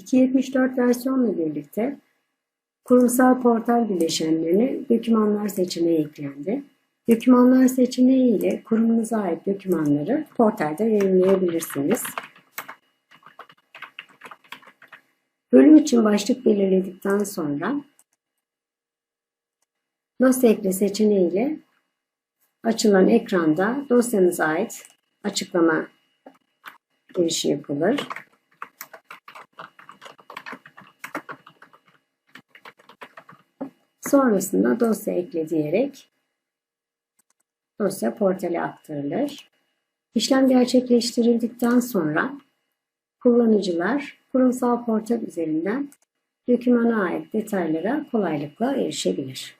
2.74 versiyonla birlikte kurumsal portal bileşenlerine dokümanlar seçeneği eklendi. Dokümanlar seçeneği ile kurumunuza ait dokümanları portalda yayınlayabilirsiniz. Bölüm için başlık belirledikten sonra dosya ekle seçeneği ile açılan ekranda dosyanıza ait açıklama girişi yapılır. Sonrasında dosya ekle diyerek dosya portale aktarılır. İşlem gerçekleştirildikten sonra kullanıcılar kurumsal portal üzerinden dokümana ait detaylara kolaylıkla erişebilir.